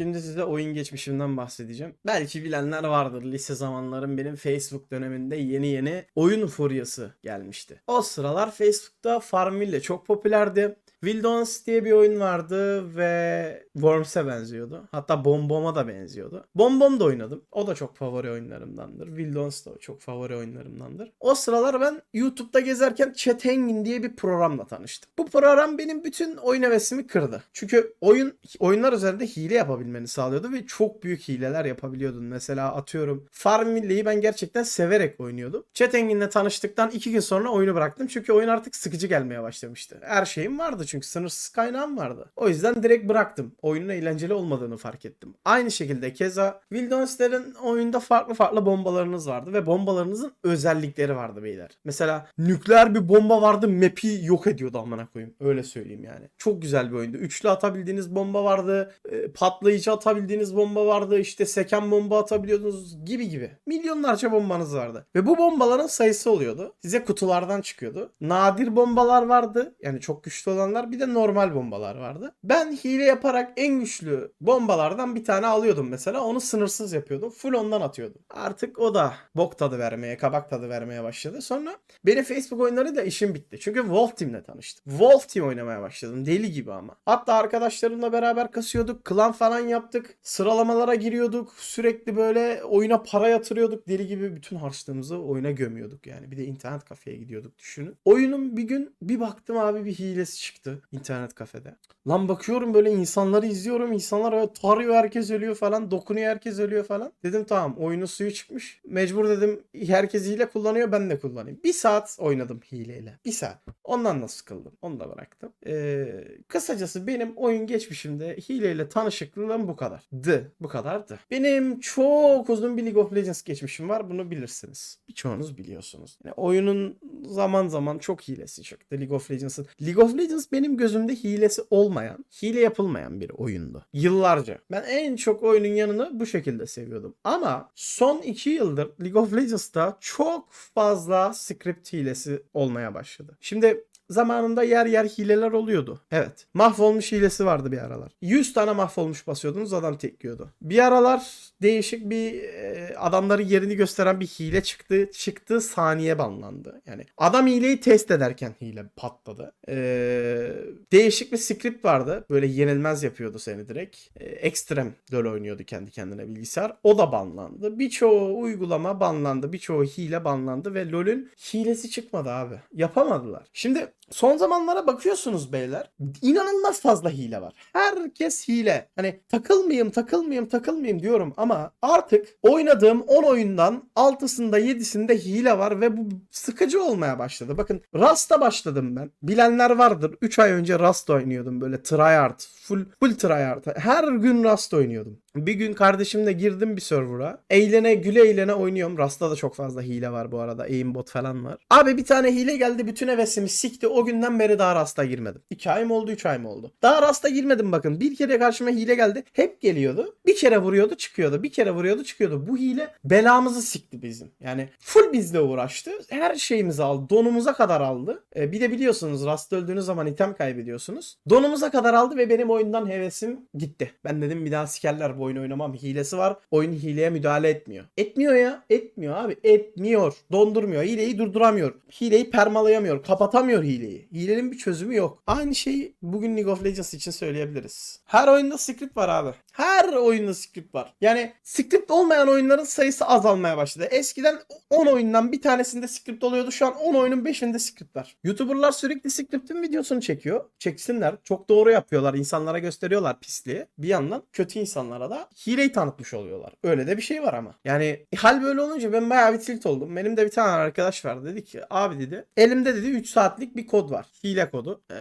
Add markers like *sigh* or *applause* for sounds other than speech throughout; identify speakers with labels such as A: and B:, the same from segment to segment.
A: Şimdi size oyun geçmişimden bahsedeceğim. Belki bilenler vardır. Lise zamanlarım benim Facebook döneminde yeni yeni oyun furyası gelmişti. O sıralar Facebook'ta Farmville çok popülerdi. Wildons diye bir oyun vardı ve Worms'e benziyordu. Hatta Bombom'a da benziyordu. Bombom da oynadım. O da çok favori oyunlarımdandır. Wildons da çok favori oyunlarımdandır. O sıralar ben YouTube'da gezerken Chat Hangin diye bir programla tanıştım. Bu program benim bütün oyun hevesimi kırdı. Çünkü oyun oyunlar üzerinde hile yapabilmeni sağlıyordu ve çok büyük hileler yapabiliyordun. Mesela atıyorum Farmville'yi ben gerçekten severek oynuyordum. Chat Hangin'le tanıştıktan iki gün sonra oyunu bıraktım. Çünkü oyun artık sıkıcı gelmeye başlamıştı. Her şeyim vardı çünkü sınırsız kaynağım vardı. O yüzden direkt bıraktım. Oyunun eğlenceli olmadığını fark ettim. Aynı şekilde keza Wildons'lerin oyunda farklı farklı bombalarınız vardı ve bombalarınızın özellikleri vardı beyler. Mesela nükleer bir bomba vardı map'i yok ediyordu amına koyayım. Öyle söyleyeyim yani. Çok güzel bir oyundu. Üçlü atabildiğiniz bomba vardı. e, Patlayıcı atabildiğiniz bomba vardı. işte seken bomba atabiliyordunuz gibi gibi. Milyonlarca bombanız vardı. Ve bu bombaların sayısı oluyordu. Size kutulardan çıkıyordu. Nadir bombalar vardı. Yani çok güçlü olanlar. Bir de normal bombalar vardı. Ben hile yaparak en güçlü bombalardan bir tane alıyordum mesela. Onu sınırsız yapıyordum. Full ondan atıyordum. Artık o da bok tadı vermeye, kabak tadı vermeye başladı. Sonra benim Facebook oyunları da işim bitti. Çünkü Wolf Team'le tanıştım. Wolf Team oynamaya başladım. Deli gibi ama. Hatta arkadaşlarımla beraber kasıyorduk. Klan falan yaptık. Sıralamalara giriyorduk. Sürekli böyle oyuna para yatırıyorduk. Deli gibi bütün harçlığımızı oyuna gömüyorduk yani. Bir de internet kafeye gidiyorduk düşünün. Oyunun bir gün bir baktım abi bir hilesi çıktı internet kafede. Lan bakıyorum böyle insanları izliyorum. İnsanlar öyle tarıyor herkes ölüyor falan. Dokunuyor herkes ölüyor falan. Dedim tamam oyunun suyu çıkmış. Mecbur dedim herkes hile kullanıyor ben de kullanayım. Bir saat oynadım hileyle. Bir saat. Ondan da sıkıldım. Onu da bıraktım. Ee, kısacası benim oyun geçmişimde hileyle tanışıklığım bu kadar. Dı. Bu kadardı. Benim çok uzun bir League of Legends geçmişim var. Bunu bilirsiniz. Birçoğunuz biliyorsunuz. Yani oyunun zaman zaman çok hilesi çıktı League of Legends'ın. League of Legends benim gözümde hilesi olmayan, hile yapılmayan bir oyundu. Yıllarca. Ben en çok oyunun yanını bu şekilde seviyordum. Ama son iki yıldır League of Legends'ta çok fazla script hilesi olmaya başladı. Şimdi zamanında yer yer hileler oluyordu. Evet. Mahvolmuş hilesi vardı bir aralar. 100 tane mahvolmuş basıyordunuz adam tekliyordu. Bir aralar değişik bir e, adamların yerini gösteren bir hile çıktı. Çıktı saniye banlandı. Yani adam hileyi test ederken hile patladı. Ee, değişik bir script vardı. Böyle yenilmez yapıyordu seni direkt. Ee, ekstrem LoL oynuyordu kendi kendine bilgisayar. O da banlandı. Birçoğu uygulama banlandı. Birçoğu hile banlandı ve LoL'ün hilesi çıkmadı abi. Yapamadılar. Şimdi son zamanlara bakıyorsunuz beyler. İnanılmaz fazla hile var. Herkes hile. Hani takılmayayım, takılmayayım, takılmayayım diyorum ama artık oynadığım 10 oyundan 6'sında 7'sinde hile var ve bu sıkıcı olmaya başladı. Bakın Rust'a başladım ben. Bilenler vardır. 3 ay önce Rust oynuyordum böyle tryhard. Full, full tryhard. Her gün Rust oynuyordum. Bir gün kardeşimle girdim bir server'a. Eğlene güle eğlene oynuyorum. Rust'ta da çok fazla hile var bu arada. Aimbot falan var. Abi bir tane hile geldi bütün hevesimi sikti. O günden beri daha Rust'a girmedim. 2 ay mı oldu 3 ay mı oldu? Daha Rust'a girmedim bakın. Bir kere karşıma hile geldi. Hep geliyordu. Bir kere vuruyordu çıkıyordu. Bir kere vuruyordu çıkıyordu. Bu hile belamızı sikti bizim. Yani full bizle uğraştı. Her şeyimizi aldı. Donumuza kadar aldı. Ee, bir de biliyorsunuz Rust öldüğünüz zaman item kaybediyorsunuz. Donumuza kadar aldı ve benim oyundan hevesim gitti. Ben dedim bir daha sikerler bu oyunu oynamam. Hilesi var. Oyun hileye müdahale etmiyor. Etmiyor ya. Etmiyor abi. Etmiyor. Dondurmuyor. Hileyi durduramıyor. Hileyi permalayamıyor. Kapatamıyor hileyi. Hilenin bir çözümü yok. Aynı şeyi bugün League of Legends için söyleyebiliriz. Her oyunda script var abi. Her oyunda script var. Yani script olmayan oyunların sayısı azalmaya başladı. Eskiden 10 oyundan bir tanesinde script oluyordu. Şu an 10 oyunun 5'inde script var. YouTuber'lar sürekli script'in videosunu çekiyor. Çeksinler. Çok doğru yapıyorlar. İnsanlara gösteriyorlar pisliği. Bir yandan kötü insanlara da hileyi tanıtmış oluyorlar. Öyle de bir şey var ama. Yani hal böyle olunca ben bayağı bir tilt oldum. Benim de bir tane arkadaş var. Dedi ki abi dedi elimde dedi 3 saatlik bir kod var. Hile kodu. Ee,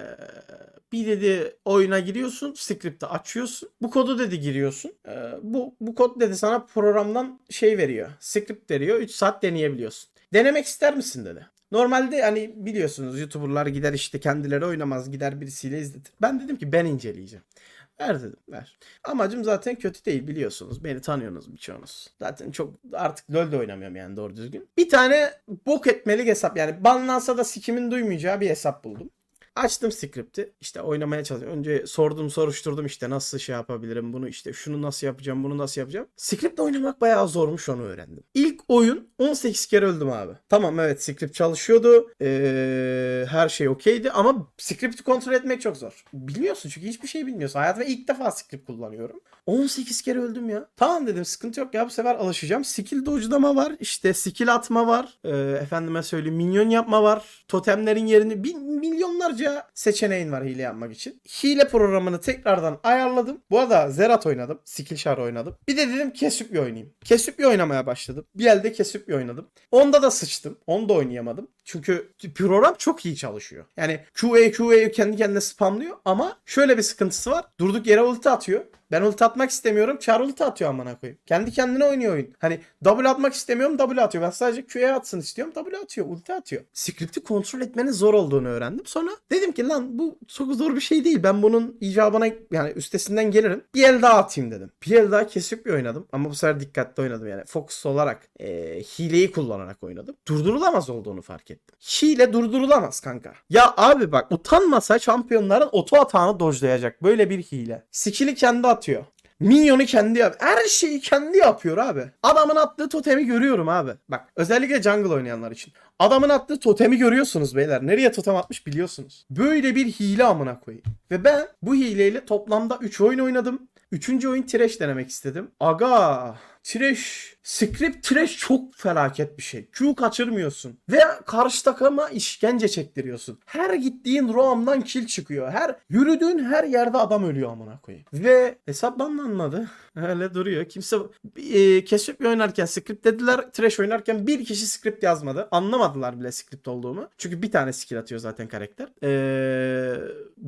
A: bir dedi oyuna giriyorsun. Script'i açıyorsun. Bu kodu dedi giriyorsun. Ee, bu, bu kod dedi sana programdan şey veriyor. Script veriyor. 3 saat deneyebiliyorsun. Denemek ister misin dedi. Normalde hani biliyorsunuz YouTuber'lar gider işte kendileri oynamaz gider birisiyle izletir. Ben dedim ki ben inceleyeceğim. Ver dedim ver. Amacım zaten kötü değil biliyorsunuz. Beni tanıyorsunuz birçoğunuz. Zaten çok artık LoL de oynamıyorum yani doğru düzgün. Bir tane bok etmelik hesap yani banlansa da sikimin duymayacağı bir hesap buldum. Açtım script'i. işte oynamaya çalışıyorum. Önce sordum soruşturdum işte nasıl şey yapabilirim bunu işte şunu nasıl yapacağım bunu nasıl yapacağım. Script'le oynamak bayağı zormuş onu öğrendim. İlk oyun 18 kere öldüm abi. Tamam evet script çalışıyordu. Ee, her şey okeydi ama script'i kontrol etmek çok zor. Bilmiyorsun çünkü hiçbir şey bilmiyorsun. Hayatımda ilk defa script kullanıyorum. 18 kere öldüm ya. Tamam dedim sıkıntı yok ya bu sefer alışacağım. Skill dodge'lama var. işte skill atma var. Ee, efendime söyleyeyim minyon yapma var. Totemlerin yerini bin, milyonlarca seçeneğin var hile yapmak için. Hile programını tekrardan ayarladım. Bu arada Zerat oynadım. Skill Shar oynadım. Bir de dedim kesip bir oynayayım. Kesip bir oynamaya başladım. Bir elde kesip bir oynadım. Onda da sıçtım. Onu da oynayamadım. Çünkü program çok iyi çalışıyor. Yani QA QA kendi kendine spamlıyor ama şöyle bir sıkıntısı var. Durduk yere ulti atıyor. Ben ulti atmak istemiyorum. Char ulti atıyor amına koyayım. Kendi kendine oynuyor oyun. Hani W atmak istemiyorum W atıyor. Ben sadece Q'ya atsın istiyorum. W atıyor. Ulti atıyor. Script'i kontrol etmenin zor olduğunu öğrendim. Sonra dedim ki lan bu çok zor bir şey değil. Ben bunun icabına yani üstesinden gelirim. Bir el daha atayım dedim. Bir el daha kesip bir oynadım. Ama bu sefer dikkatli oynadım yani. Fokus olarak e, hileyi kullanarak oynadım. Durdurulamaz olduğunu fark ettim. Hile durdurulamaz kanka. Ya abi bak utanmasa şampiyonların oto atağını dojlayacak. Böyle bir hile. Skill'i kendi atıyor. Minyonu kendi yap. Her şeyi kendi yapıyor abi. Adamın attığı totemi görüyorum abi. Bak özellikle jungle oynayanlar için. Adamın attığı totemi görüyorsunuz beyler. Nereye totem atmış biliyorsunuz. Böyle bir hile amına koyayım. Ve ben bu hileyle toplamda 3 oyun oynadım. Üçüncü oyun Trash denemek istedim. Aga Trash. Script Trash çok felaket bir şey. Q kaçırmıyorsun. Ve karşı takıma işkence çektiriyorsun. Her gittiğin roam'dan kill çıkıyor. Her yürüdüğün her yerde adam ölüyor amına koyayım. Ve hesap banlanmadı. Öyle duruyor. Kimse e, keşif oynarken script dediler. Trash oynarken bir kişi script yazmadı. Anlamadılar bile script olduğumu. Çünkü bir tane skill atıyor zaten karakter. Ee,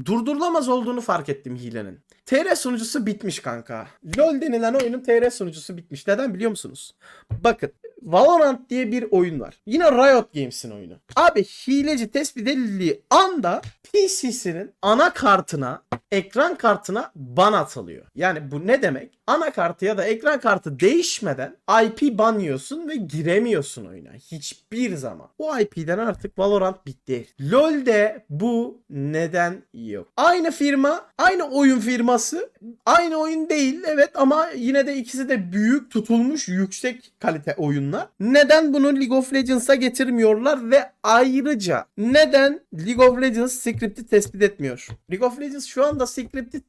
A: durdurulamaz olduğunu fark ettim hilenin. TR sunucusu bitmiş kanka. LoL denilen oyunun TR sunucusu bitmiş. Neden biliyor musunuz? Bakın Valorant diye bir oyun var. Yine Riot Games'in oyunu. Abi hileci tespit edildiği anda PC'sinin anakartına, ekran kartına ban atılıyor. Yani bu ne demek? Anakartı ya da ekran kartı değişmeden IP ban yiyorsun ve giremiyorsun oyuna. Hiçbir zaman. Bu IP'den artık Valorant bitti. LoL'de bu neden yok? Aynı firma, aynı oyun firması, aynı oyun değil evet ama yine de ikisi de büyük tutulmuş yüksek kalite oyunlar. Neden bunu League of Legends'a getirmiyorlar ve ayrıca neden League of Legends script'i tespit etmiyor? League of Legends şu anda script'i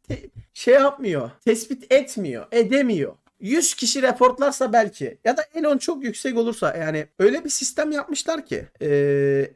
A: şey yapmıyor, tespit etmiyor, edemiyor. 100 kişi reportlarsa belki ya da Elon çok yüksek olursa yani öyle bir sistem yapmışlar ki e,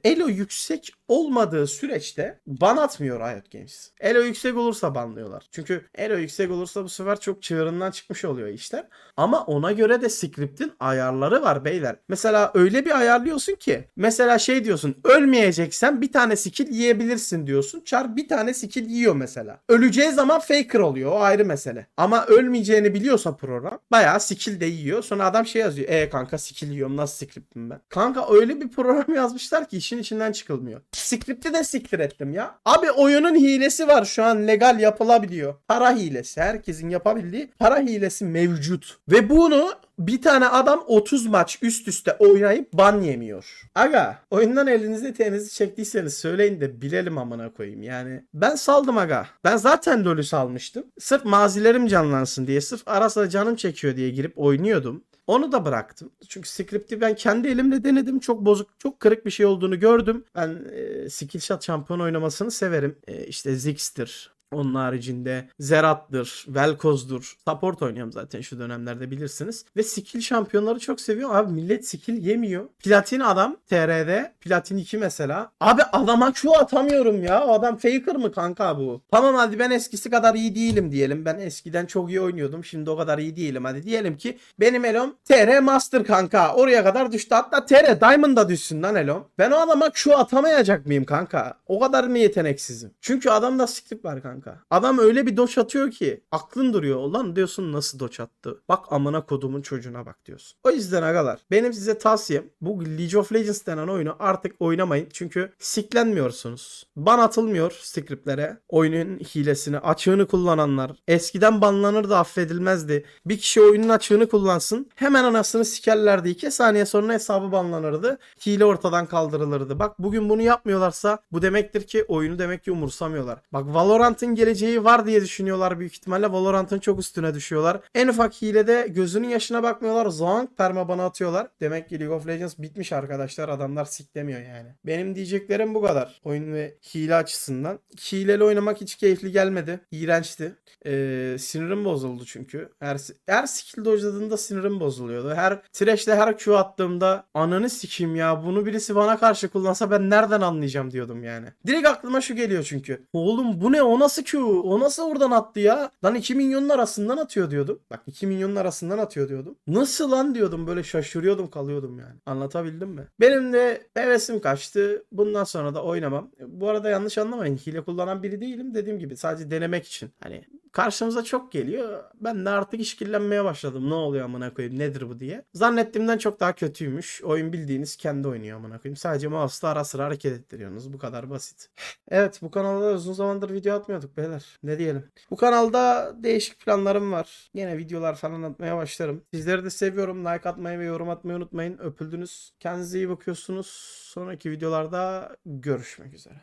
A: Elo yüksek olmadığı süreçte ban atmıyor Riot Games. Elo yüksek olursa banlıyorlar. Çünkü Elo yüksek olursa bu sefer çok çığırından çıkmış oluyor işler. Ama ona göre de script'in ayarları var beyler. Mesela öyle bir ayarlıyorsun ki mesela şey diyorsun ölmeyeceksen bir tane skill yiyebilirsin diyorsun. Char bir tane skill yiyor mesela. Öleceği zaman faker oluyor o ayrı mesele. Ama ölmeyeceğini biliyorsa program bayağı skill de yiyor. Sonra adam şey yazıyor. E kanka skill yiyorum nasıl script'im ben? Kanka öyle bir program *laughs* yazmışlar ki işin içinden çıkılmıyor. Script'i de siktir ettim ya. Abi oyunun hilesi var şu an legal yapılabiliyor. Para hilesi. Herkesin yapabildiği para hilesi mevcut. Ve bunu bir tane adam 30 maç üst üste oynayıp ban yemiyor. Aga oyundan elinizi tenizi çektiyseniz söyleyin de bilelim amına koyayım. Yani ben saldım aga. Ben zaten LoL'ü salmıştım. Sırf mazilerim canlansın diye sırf ara canım çekiyor diye girip oynuyordum. Onu da bıraktım. Çünkü script'i ben kendi elimle denedim. Çok bozuk, çok kırık bir şey olduğunu gördüm. Ben e, skill shot şampiyon oynamasını severim. E, işte Ziggs'tir. Onun haricinde Zerat'dır, Velkoz'dur. Support oynuyorum zaten şu dönemlerde bilirsiniz. Ve skill şampiyonları çok seviyor. Abi millet skill yemiyor. Platin adam TR'de. Platin 2 mesela. Abi adama Q atamıyorum ya. O adam faker mı kanka bu? Tamam hadi ben eskisi kadar iyi değilim diyelim. Ben eskiden çok iyi oynuyordum. Şimdi o kadar iyi değilim. Hadi diyelim ki benim elom TR Master kanka. Oraya kadar düştü. Hatta TR Diamond'a düşsün lan elom. Ben o adama Q atamayacak mıyım kanka? O kadar mı yeteneksizim? Çünkü adamda script var kanka. Kanka. Adam öyle bir doç atıyor ki aklın duruyor. Ulan diyorsun nasıl doç attı. Bak amına kodumun çocuğuna bak diyorsun. O yüzden agalar benim size tavsiyem bu League of Legends denen oyunu artık oynamayın. Çünkü siklenmiyorsunuz. Ban atılmıyor scriptlere. Oyunun hilesini, açığını kullananlar. Eskiden banlanırdı affedilmezdi. Bir kişi oyunun açığını kullansın. Hemen anasını sikerlerdi. 2 saniye sonra hesabı banlanırdı. Hile ortadan kaldırılırdı. Bak bugün bunu yapmıyorlarsa bu demektir ki oyunu demek ki umursamıyorlar. Bak Valorant'ın geleceği var diye düşünüyorlar büyük ihtimalle. Valorant'ın çok üstüne düşüyorlar. En ufak hilede gözünün yaşına bakmıyorlar. Zonk perma bana atıyorlar. Demek ki League of Legends bitmiş arkadaşlar. Adamlar siklemiyor yani. Benim diyeceklerim bu kadar. Oyun ve hile açısından. Hileli oynamak hiç keyifli gelmedi. İğrençti. Ee, sinirim bozuldu çünkü. Her, her skill dojladığında sinirim bozuluyordu. Her trash'le her Q attığımda ananı sikeyim ya bunu birisi bana karşı kullansa ben nereden anlayacağım diyordum yani. Direkt aklıma şu geliyor çünkü. Oğlum bu ne o nasıl Q? O nasıl oradan attı ya? Lan 2 milyonun arasından atıyor diyordum. Bak 2 milyonun arasından atıyor diyordum. Nasıl lan diyordum böyle şaşırıyordum kalıyordum yani. Anlatabildim mi? Benim de hevesim kaçtı. Bundan sonra da oynamam. Bu arada yanlış anlamayın. Hile kullanan biri değilim. Dediğim gibi sadece denemek için. Hani karşımıza çok geliyor. Ben de artık işkillenmeye başladım. Ne oluyor amına koyayım nedir bu diye. Zannettiğimden çok daha kötüymüş. Oyun bildiğiniz kendi oynuyor amına koyayım. Sadece mouse'la ara sıra hareket ettiriyorsunuz. Bu kadar basit. *sighs* Evet bu kanalda uzun zamandır video atmıyorduk beyler. Ne diyelim. Bu kanalda değişik planlarım var. Yine videolar falan atmaya başlarım. Sizleri de seviyorum. Like atmayı ve yorum atmayı unutmayın. Öpüldünüz. Kendinize iyi bakıyorsunuz. Sonraki videolarda görüşmek üzere.